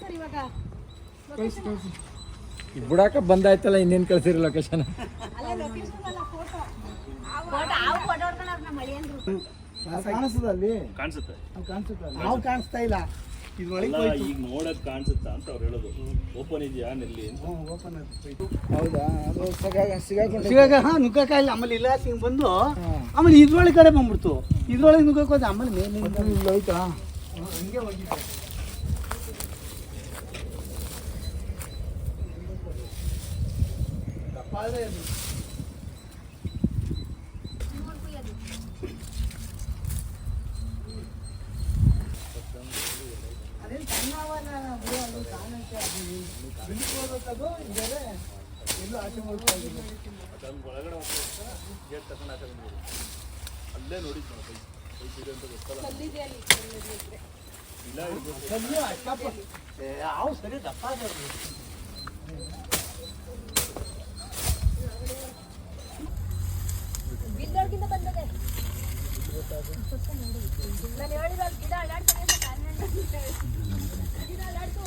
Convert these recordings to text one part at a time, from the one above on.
Sir ಇವಾಗ ಈ ಬುಡಾಕ ಬಂದಾಯ್ತಲ್ಲ ಇನ್ನೇನು ಕಳ್ಸಿರಿ ಲೊಕೇಶನ್ ಅಲ್ಲ ಲೊಕೇಶನ್ ಅಲ್ಲ ಫೋಟೋ ಫೋಟೋ ಆ ಫೋಟೋ ಹೊಡ್ಕೊಂಡ್ ನಮ್ಮ ಮಳಿ ಅಂದ್ರು ಕಾಣಿಸ್ತದ ಅಲ್ಲಿ. ಕಾಣಿಸುತ್ತೆ. ಕಾಣಿಸುತ್ತ ನಾವು ಕಾಣಿಸ್ತಾ ಇಲ್ಲ. ಇದ್ರೊಳಗೆ ಅಲ್ಲ ಈಗ ನೋಡೋದ್ ಕಾಣಿಸುತ್ತಾ ಅಂತ ಅವ್ರು ಹೇಳೋದು. ಓಪನ್ ಇದೆಯಾ ನೆಲ್ಲಿ ಅಂತ. ಓಪನ್ ಹೌದಾ? ಅದು ಸಿಗಾಗ ಸಿಗಾಕೊಂಡು ಸಿಗಾಗ ಹಾಂ ನುಗ್ಗಕ್ಕಾಗಿಲ್ಲ ಆಮೇಲೆ ಇಲ್ಲ ಹಿಂಗೆ ಬಂದು ಆಮೇಲೆ ಇದ್ರೊಳಗೆ ಕಡೆ ಬಂದ್ಬಿಡ್ತು. ಇದ್ರೊಳಗೆ ನುಗ್ಗಕ್ಕೆ ಹೋದ ಆಮೇಲೆ ಮೇಲೆ ಇಲ್ಲಿ ಹೋಯ್ತಾ? ಹಂಗೆ ಹೋಗಿದ್ದೆ. ದಪ್ಪ ಆದ್ರೆ ಅದು. ಎಲ್ಲೂ ಆಚೆ ಹೋಗ್ತಾ. ಅದೊಂದು ಒಳಗಡೆ ಹೋಗ್ತಾ ಗೇಟ್ ತಗೊಂಡು ಆಚೆ ಬಂದ್ಬಿಡು. ಅಲ್ಲೇ ನೋಡಿ ನಾವು ಕೈ ಕೈ ಇದೆ ಅಂತ ಗೊತ್ತಲ್ಲ ಇಲ್ಲ ಇರ್ಬೋದು ಕಲ್ಲು ಅಷ್ಟಪ್ಪ. ಏ, ಅವು ಸರಿ ದಪ್ಪ ಆದವ್ರು. ಬಿದ್ದೋರ್ಗಿಂತ ಬಂದದೆ ನಾನು ಹೇಳಿದ ಗಿಡ ಅಲ್ಲಾಡ್ತಾನೆ ಅಂತ ಕಾರಣ ಗಿಡ ಅಲ್ಲಾಡ್ತು.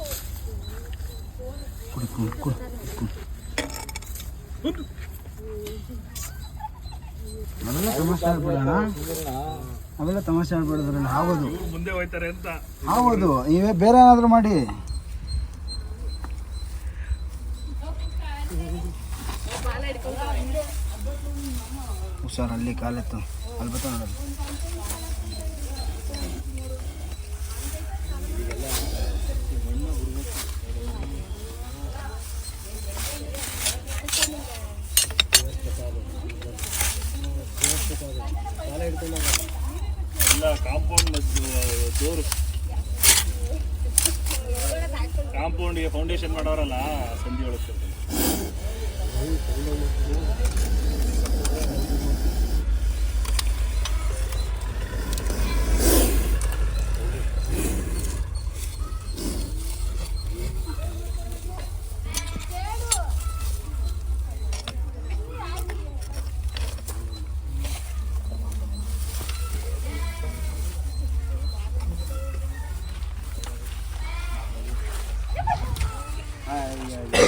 ಅವೆಲ್ಲ ತಮಾಷೆ ಆಡ್ಬೇಡಣ ಅವೆಲ್ಲ ತಮಾಷೆ ಆಡ್ಬೇಡ್ದ್ರಲ್ಲಿ ಆಗೋದು ಮುಂದೆ ಹೋಯ್ತಾರೆ ಅಂತ. ಆಗೋದು ನೀವೇ ಬೇರೆ ಏನಾದರೂ ಮಾಡಿ. ಹುಷಾರ್ ಅಲ್ಲಿ ಕಾಲೆತ್ತು. ಅಲ್ಲಿ ಬರ್ತಾ ಫೌಂಡೇಶನ್ ಮಾಡೋರಲ್ಲ ಸಂಧಿ ಒಳಗೆ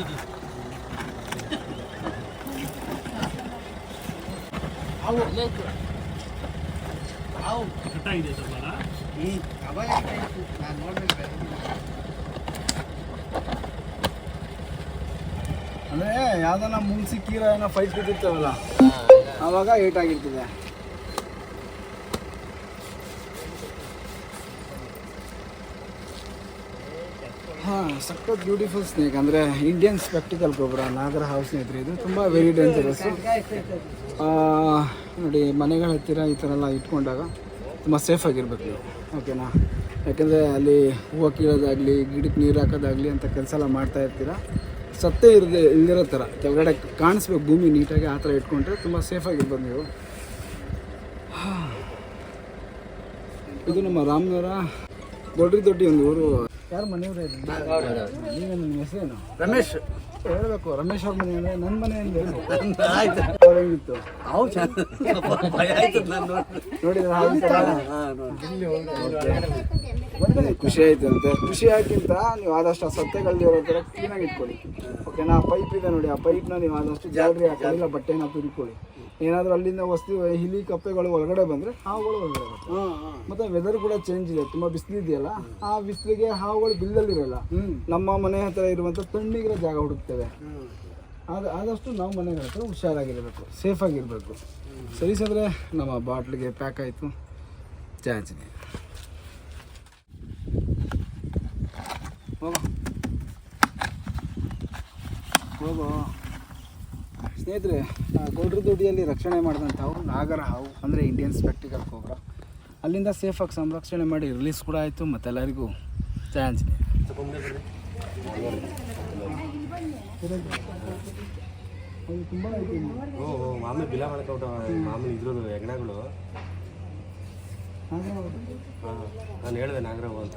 ಯಾಕಂಗೆ ಈ ಅನ್ಸ್ಕೊಂಡ್ರಿ ನೋಡುತ್ತಿ ನಾನು ನೋಡ್ಬೇಕು ಅಂದರೆ ಯಾವ್ದಾನ ಮುನ್ಸಿ ಕೀರ ಏನೋ ಫೈಟ್ ಬಿದ್ದಿರ್ತಾವಲ್ಲ ಆವಾಗ ಏಟ್ ಹಾಂ, ಸಖತ್ ಬ್ಯೂಟಿಫುಲ್ ಸ್ನೇಕ್ ಅಂದರೆ ಇಂಡಿಯನ್ ಸ್ಪೆಕ್ಟಿಕಲ್ ಗೊಬ್ಬರ, ನಾಗರ ಹೌಸ್ ಸ್ನೇಹಿತರೆ, ಇದು ತುಂಬ ವೆರಿ ಡೇಂಜರಸ್ ನೋಡಿ, ಮನೆಗಳ ಹತ್ತಿರ ಈ ಥರ ಎಲ್ಲ ಇಟ್ಕೊಂಡಾಗ ತುಂಬ ಸೇಫ್ ಆಗಿರ್ಬೇಕು ನೀವು. ಓಕೆನಾ ಯಾಕೆಂದರೆ ಅಲ್ಲಿ ಹೂವು ಕೀಳೋದಾಗಲಿ, ಗಿಡಕ್ಕೆ ನೀರು ಹಾಕೋದಾಗಲಿ ಅಂತ ಕೆಲಸ ಎಲ್ಲ ಮಾಡ್ತಾ ಇರ್ತೀರ? ಸತ್ತೇ ಇರದೆ ಇಲ್ದಿರೋ ಥರ ಕೆಳಗಡೆ ಕಾಣಿಸ್ಬೇಕು ಭೂಮಿ ನೀಟಾಗಿ ಆ ಥರ ಇಟ್ಕೊಂಡ್ರೆ ತುಂಬ ಸೇಫಾಗಿರ್ಬೋದು ನೀವು. ಇದು ನಮ್ಮ ರಾಮನಗರ ದೊಡ್ಡ ದೊಡ್ಡ ಒಂದು ಊರು. ಯಾರು ಮನೆಯವರೇ ನೀವೇನು ನಿಮ್ಮ ಹೆಸರೇನು? ರಮೇಶ್. ಹೇಳಬೇಕು ರಮೇಶ್ ಅವ್ರ ಮನೆ ಅಂದ್ರೆ ನನ್ನ ಮನೆ ಅಂದ್ರೆ ಅವ್ರು ಹೆಂಗಿತ್ತು? ನೋಡಿದ್ರ ಖುಷಿ ಆಯ್ತು ಅಂತೆ. ಖುಷಿ ಆಗಿಂತ ನೀವು ಆದಷ್ಟು ಆ ಸತ್ಯಗಳ್ದಿರೋ ಥರ ಕ್ಲೀನಾಗಿ ಇಟ್ಕೊಳ್ಳಿ. ಓಕೆನಾ ಪೈಪ್ ಇದೆ ನೋಡಿ ಆ ಪೈಪ್ನ ನೀವು ಆದಷ್ಟು ಜಾಲ್ರಿ ಆ ಕೈಲ ಬಟ್ಟೆನ ತುರಿಕೊಳ್ಳಿ ಏನಾದರೂ ಅಲ್ಲಿಂದ ವಸ್ತು ಹಿಲಿ ಕಪ್ಪೆಗಳು ಒಳಗಡೆ ಬಂದರೆ ಹಾವುಗಳು ಒಳಗಡೆ ಬರ್ತವೆ. ಮತ್ತು ವೆದರ್ ಕೂಡ ಚೇಂಜ್ ಇದೆ ತುಂಬ ಬಿಸಿಲಿದೆಯಲ್ಲ ಆ ಬಿಸಿಲಿಗೆ ಹಾವುಗಳು ಬಿಲ್ಲಲ್ಲಿರಲ್ಲ. ನಮ್ಮ ಮನೆ ಹತ್ರ ಇರುವಂಥ ತಣ್ಣಗಿರೋ ಜಾಗ ಹುಡುಕ್ತೇವೆ. ಆದ ಆದಷ್ಟು ನಾವು ಮನೆಗಳ ಹತ್ರ ಹುಷಾರಾಗಿರಬೇಕು ಸೇಫಾಗಿರಬೇಕು ಸರಿಸಿದ್ರೆ ನಮ್ಮ ಬಾಟ್ಲಿಗೆ ಪ್ಯಾಕ್ ಆಯಿತು. ಚಾಚನೆ ಹೋಗೋ ಹೋಗೋ ಸ್ನೇಹಿತರೆ ಗೌಡ್ರ ದುಡಿಯಲ್ಲಿ ರಕ್ಷಣೆ ಮಾಡಿದಂಥವು ನಾಗರ ಹಾವು ಅಂದರೆ ಇಂಡಿಯನ್ ಸ್ಪೆಕ್ಟಿಕಲ್ ಕೋಬ್ರಾ ಅಲ್ಲಿಂದ ಸೇಫಾಗಿ ಸಂರಕ್ಷಣೆ ಮಾಡಿ ರಿಲೀಸ್ ಕೂಡ ಆಯಿತು ಮತ್ತು ಎಲ್ಲರಿಗೂ ಚಾನ್ಸ್ ತುಂಬ ಆಯ್ತು ಓ ಓ, ಮಾಮೂಲಿ ಬಿಲ ಮಾಡ್ಕೊಬಿಟ್ಟು ಮಾಮೂಲಿ ಇದ್ರದ್ದು ಹೆಗ್ಣಗಳು. ಹಾಗೆ ನಾನು ಹೇಳಿದೆ ನಾಗರಾವು ಅಂತ.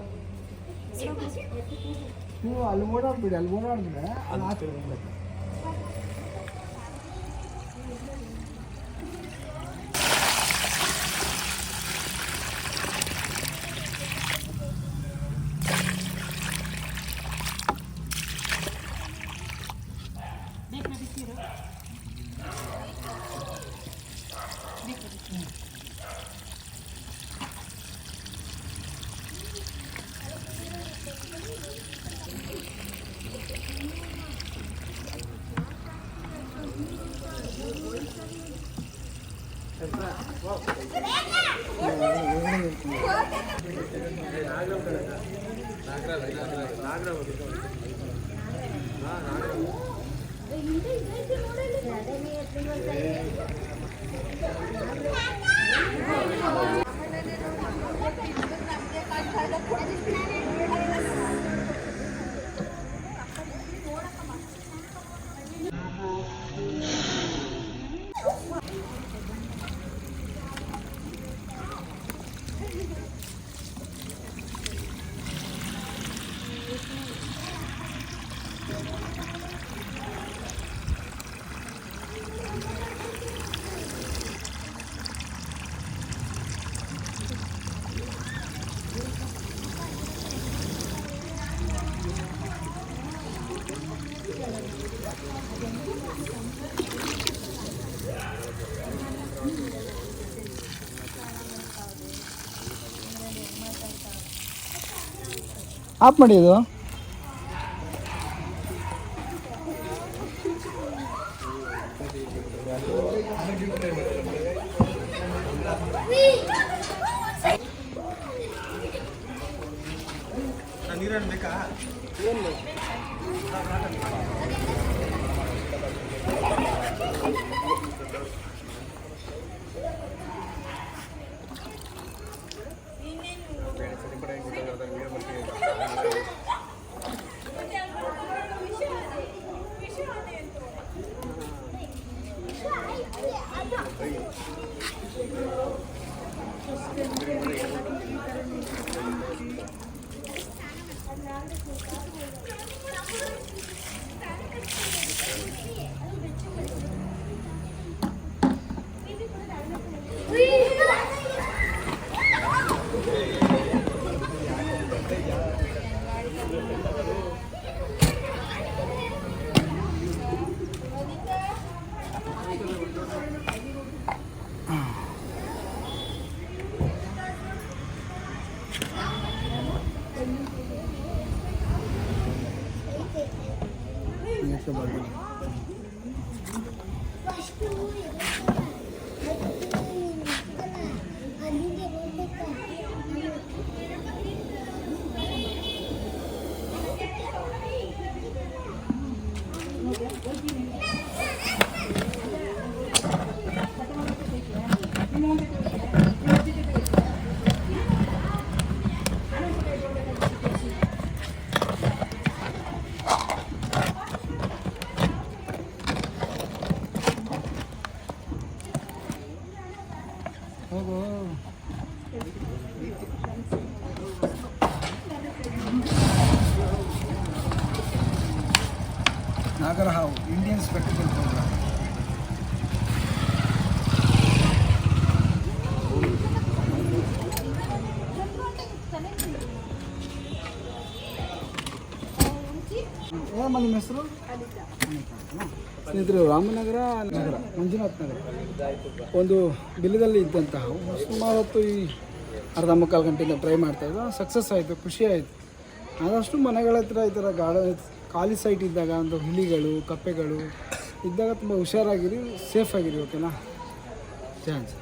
ನೀವು ಅಲ್ಲಿ ಓಡಾಡ್ಬಿಡಿ ಅಲ್ಲಿ ಓಡಾಡಿದ್ರೆ ಅಲ್ಲಿ ಆಚೆ ಬರ್ಬೇಕು. ಆಫ್ ಮಾಡಿ ಇದು. ಇಂಡಿಯನ್ ಸ್ಪೆಕ್ಟಿಕಲ್ ಪ್ರೋಗ್ರಾಮ್ ನಿಮ್ಮ ಹೆಸರು? ಸ್ನೇಹಿತರು, ರಾಮನಗರ ನಗರ, ಮಂಜುನಾಥ್ ನಗರ. ಒಂದು ಬಿಲ್ಲದಲ್ಲಿ ಇದ್ದಂತಹ ಸುಮಾರು ಹೊತ್ತು ಈ ಅರ್ಧ ಮುಕ್ಕಾಲು ಗಂಟೆಯಿಂದ ಟ್ರೈ ಮಾಡ್ತಾ ಇದ್ದ. ಸಕ್ಸಸ್ ಆಯಿತು, ಖುಷಿ ಆಯಿತು. ಆದಷ್ಟು ಮನೆಗಳ ಹತ್ರ ಈ ಥರ ಗಾರ್ಡನ್ ಖಾಲಿ ಸೈಟ್ ಇದ್ದಾಗ ಒಂದು ಹುಲಿಗಳು ಕಪ್ಪೆಗಳು ಇದ್ದಾಗ ತುಂಬ ಹುಷಾರಾಗಿರಿ ಸೇಫ್ ಆಗಿರಿ ಓಕೆನಾ ಚಾನ್ಸ್